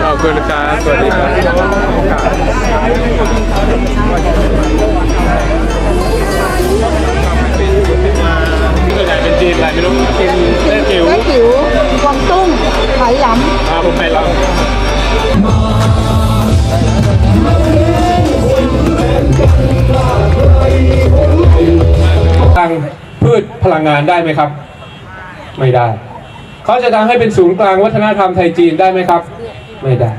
ขอบคุณครับ สวัสดีครับส่วนใหญ่เป็นจีนอะไรไม่รู้กินเล่นจิ๋วแม่จิ๋วกวางตุ้งไหหลอ่าผมไปแล้ว ทางพืชพลังงานได้ไหมครับ ไม่ได้ เขาจะทำให้เป็นศูนย์กลางวัฒนธรรมไทยจีนได้ไหมครับ ไม่ได้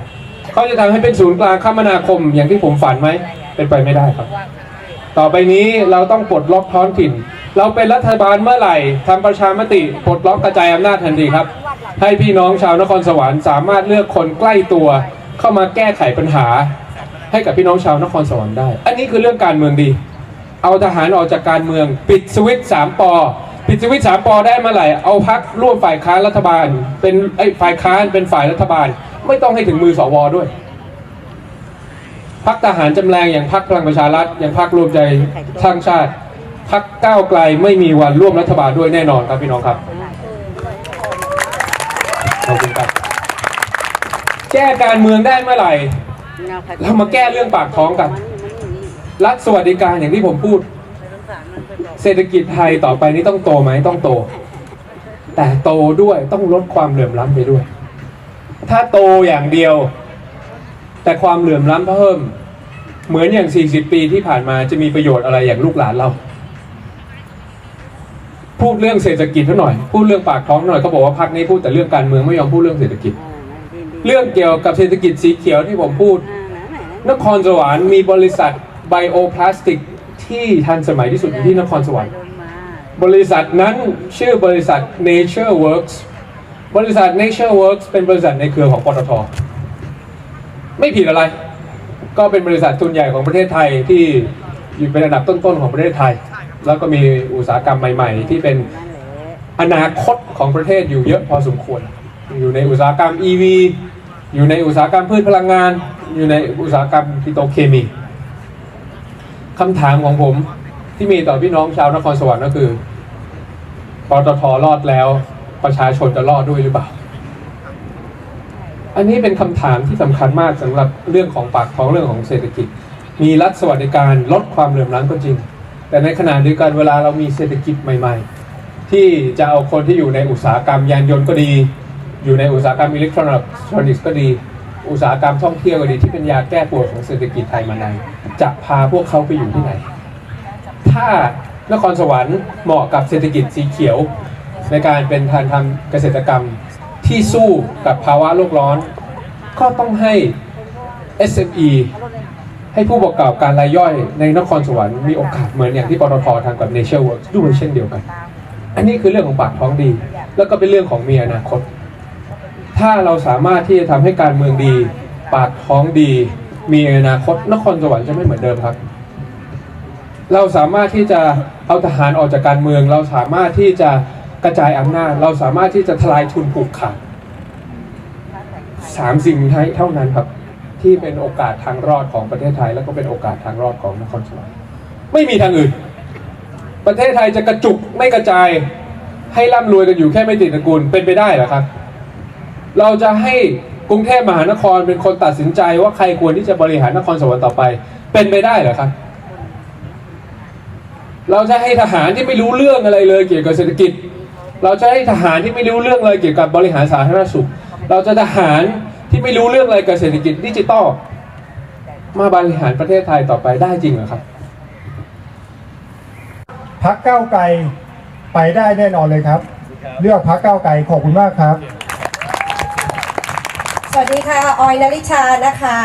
เขาจะทำให้เป็นศูนย์กลางคมนาคมอย่างที่ผมฝันไหม เป็นไปไม่ได้ครับ ต่อไปนี้เราต้องปลดล็อกท้องถิ่น เราเป็นรัฐบาลเมื่อไหร่ทำประชามติปลดล็อกกระจายอำนาจทันทีครับ ให้พี่น้องชาวนครสวรรค์สามารถเลือกคนใกล้ตัว เข้ามาแก้ไขปัญหา ให้กับพี่น้องชาวนครสวรรค์ได้ อันนี้คือเรื่องการเมืองดี เอาทหารออกจากการเมือง ปิดสวิตช์สามปอปิดสวิตช์สามปอได้เมื่อไหร่ เอาพักร่วมฝ่ายค้านรัฐบาล เป็นไอ้ฝ่ายค้านเป็นฝ่ายรัฐบาล ไม่ต้องให้ถึงมือสวด้วยพักทหารจำแรงอย่างพักพลังประชารัฐอย่างพักรวมใจสร้างชาติพักก้าวไกลไม่มีวันร่วมรัฐบาลด้วยแน่นอนครับพี่น้องครับขอบคุณครับแก้การเมืองได้เมื่อไหร่ เรามาแก้เรื่องปากท้องกัน รัฐสวัสดิการอย่างที่ผมพูด เศรษฐกิจไทยต่อไปนี้ต้องโตไหมต้องโต แต่โตด้วยต้องลดความเหลื่อมล้ำไปด้วย ถ้าโตอย่างเดียว แต่ความเหลื่อมล้ำเพิ่ม เหมือนอย่าง 40 ปีที่ผ่านมาจะมีประโยชน์อะไรอย่างลูกหลานเรา พูดเรื่องเศรษฐกิจเท่าหน่อย พูดเรื่องปากท้องหน่อยเขาบอกว่าพักนี้พูดแต่เรื่องการเมืองไม่ยอมพูดเรื่องเศรษฐกิจ เรื่องเกี่ยวกับเศรษฐกิจสีเขียวที่ผมพูด นครสวรรค์มีบริษัทไบโอพลาสติกที่ทันสมัยที่สุดอยู่ที่นครสวรรค์ บริษัทนั้นชื่อบริษัท Nature Works บริษัท Nature Works เป็นบริษัทในเครือของปตท ไม่ผิดอะไร ก็เป็นบริษัททุนใหญ่ของประเทศไทยที่อยู่เป็นอันดับต้นๆของประเทศไทย แล้วก็มีอุตสาหกรรมใหม่ ๆ ที่เป็นอนาคตของประเทศอยู่เยอะพอสมควร อยู่ในอุตสาหกรรม EV อยู่ในอุตสาหกรรมพืชพลังงาน อยู่ในอุตสาหกรรมปิโตรเคมีคำถามของผมที่มีต่อพี่น้องชาวนครสวรรค์ก็คือปตทรอดแล้ว ประชาชนจะรอดด้วยหรือเปล่า อันนี้เป็นคำถามที่สำคัญมากสำหรับเรื่องของปากท้องเรื่องของเศรษฐกิจ มีรัฐสวัสดิการลดความเหลื่อมล้ำก็จริง แต่ในขณะเดียวกันเวลาเรามีเศรษฐกิจใหม่ ๆ ที่จะเอาคนที่อยู่ในอุตสาหกรรมยานยนต์ก็ดี อยู่ในอุตสาหกรรมอิเล็กทรอนิกส์ก็ดีอุตสาหกรรมท่องเที่ยวก็ดีที่เป็นยาแก้ปวดของเศรษฐกิจไทยมานานจะพาพวกเขาไปอยู่ที่ไหน ถ้านครสวรรค์เหมาะกับเศรษฐกิจสีเขียว ในการเป็นทางทำเกษตรกรรมที่สู้กับภาวะโลกร้อน ก็ต้องให้ SME ให้ผู้ประกอบการรายย่อยในนครสวรรค์มีโอกาสเหมือนอย่างที่ปตททำกับ Nature Works ด้วยเช่นเดียวกัน อันนี้คือเรื่องของปากท้องดี แล้วก็เป็นเรื่องของมีอนาคต ถ้าเราสามารถที่จะทำให้การเมืองดี ปากท้องดี มีอนาคตนครสวรรค์จะไม่เหมือนเดิมครับ เราสามารถที่จะเอาทหารออกจากการเมือง เราสามารถที่จะ กระจายอำนาจ เราสามารถที่จะทลายทุนผูกขาดสามสิ่งนี้เท่านั้นครับ ที่เป็นโอกาสทางรอดของประเทศไทย แล้วก็เป็นโอกาสทางรอดของนครสวรรค์ไม่มีทางอื่น ประเทศไทยจะกระจุกไม่กระจายให้ร่ำรวยกันอยู่แค่ไม่ติดตระกูลเป็นไปได้หรอครับ เราจะให้กรุงเทพมหานครเป็นคนตัดสินใจว่าใครควรที่จะบริหารนครสวรรค์ต่อไป เป็นไปได้หรอครับ เราจะให้ทหารที่ไม่รู้เรื่องอะไรเลยเกี่ยวกับเศรษฐกิจ เราจะให้ทหารที่ไม่รู้เรื่องเลยเกี่ยวกับบริหารสาธารณสุข เราจะทหารที่ไม่รู้เรื่องอะไรกับเศรษฐกิจดิจิตอลมาบริหารประเทศไทยต่อไปได้จริงเหรอครับพักเก้าวไกลไปได้แน่นอนเลยครับ เลือกพักเก้าวไกลขอบคุณมากครับ สวัสดีค่ะ ออยนลิชานะคะ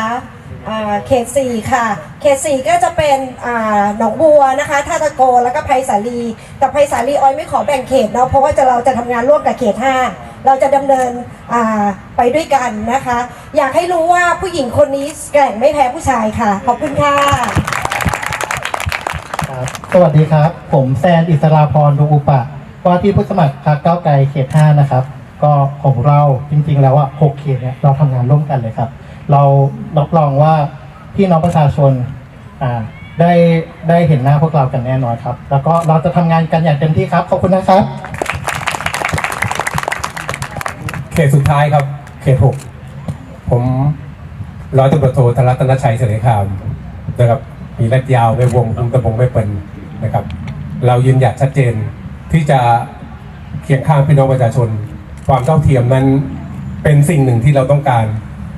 อ่าเขตสี่ค่ะ เขตสี่ก็จะเป็นหนองบัวนะคะท่าตะโกแล้วก็ไพศาลีแต่ไพศาลีออยไม่ขอแบ่งเขตเนาะเพราะว่าจะเราจะทำงานร่วมกับเขตห้าเราจะดำเนินไปด้วยกันนะคะ อยากให้รู้ว่าผู้หญิงคนนี้แกร่งไม่แพ้ผู้ชายค่ะ ขอบคุณค่ะสวัสดีครับ ผมแซนอิสราพรดวงอุปะว่าที่ผู้สมัครพรรคก้าวไกลเขต5นะครับ ก็ของเราจริงๆแล้วอะ6เขตเนี่ยเราทำงานร่วมกันเลยครับ เรารับรองว่า พี่น้องประชาชนอ่าได้ได้เห็นหน้าพวกเรากันแน่นอนครับ แล้วก็เราจะทำงานกันอย่างเต็มที่ครับ ขอบคุณนะครับ เขตสุดท้ายครับ เขตหกผมร้อยตำรวจโทธรัตนชัยเสรีคามนะครับมีเล็ดยาวในวงคุมตะบงไม่เป็นนะครับ เรายืนหยัดชัดเจนที่จะเคียงข้างพี่น้องประชาชน ความเท่าเทียมนั้นเป็นสิ่งหนึ่งที่เราต้องการ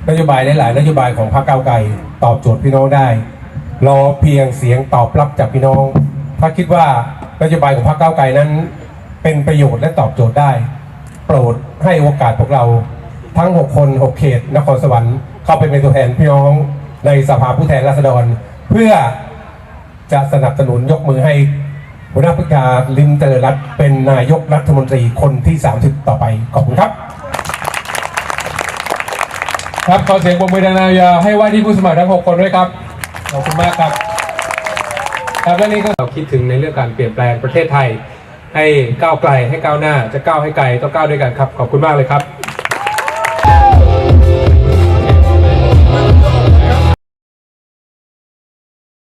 นโยบายหลายๆนโยบายของพรรคก้าวไกล ตอบโจทย์พี่น้องได้ รอเพียงเสียงตอบรับจากพี่น้อง ถ้าคิดว่านโยบายของพรรคก้าวไกลนั้น เป็นประโยชน์และตอบโจทย์ได้ โปรดให้โอกาสพวกเราทั้ง 6 คน 6 เขต นครสวรรค์เข้าไปเป็นตัวแทนพี่น้องในสภาผู้แทนราษฎร เพื่อจะสนับสนุนยกมือให้หัวหน้าพิการลิมเจริญรัตเป็นนายกรัฐมนตรีคนที่ 30 ต่อไป ขอบคุณครับ ครับขอเสียงปรบมือดังๆยาวให้ว่าที่ผู้สมัครทั้ง 6 คนด้วยครับ ขอบคุณมากครับ ครับและนี่ก็เราคิดถึงในเรื่องการเปลี่ยนแปลงประเทศไทย ให้ก้าวไกลให้ก้าวหน้าจะก้าวให้ไกลต้องก้าวด้วยกันครับ ขอบคุณมากเลยครับ